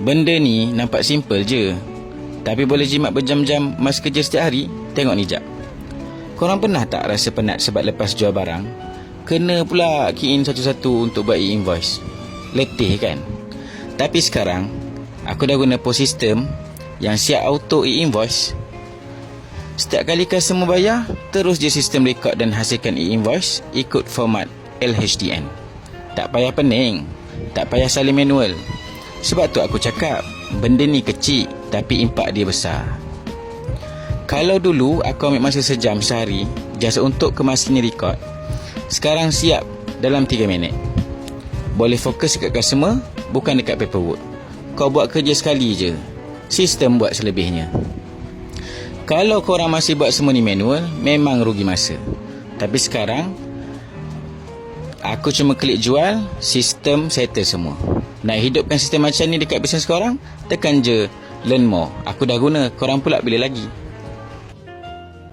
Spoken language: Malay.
Benda ni nampak simple je. Tapi boleh jimat berjam-jam masa kerja setiap hari. Tengok ni jap. Korang pernah tak rasa penat sebab lepas jual barang? Kena pula key in satu-satu untuk buat e-invoice. Letih kan? Tapi sekarang, aku dah guna pos sistem yang siap auto e-invoice. Setiap kali customer bayar, terus je sistem rekod dan hasilkan e-invoice ikut format LHDN. Tak payah pening, tak payah salin manual. Sebab tu aku cakap, benda ni kecil tapi impak dia besar. Kalau dulu aku ambil masa sejam sehari just untuk kemas ni record, sekarang siap dalam 3 minit. Boleh fokus dekat customer, bukan dekat paperwork. Kau buat kerja sekali je. Sistem buat selebihnya. Kalau korang masih buat semua ni manual, memang rugi masa. Tapi sekarang, aku cuma klik jual, sistem settle semua. Nak hidupkan sistem macam ni dekat bisnes korang, tekan je learn more. Aku dah guna, korang pula bila lagi.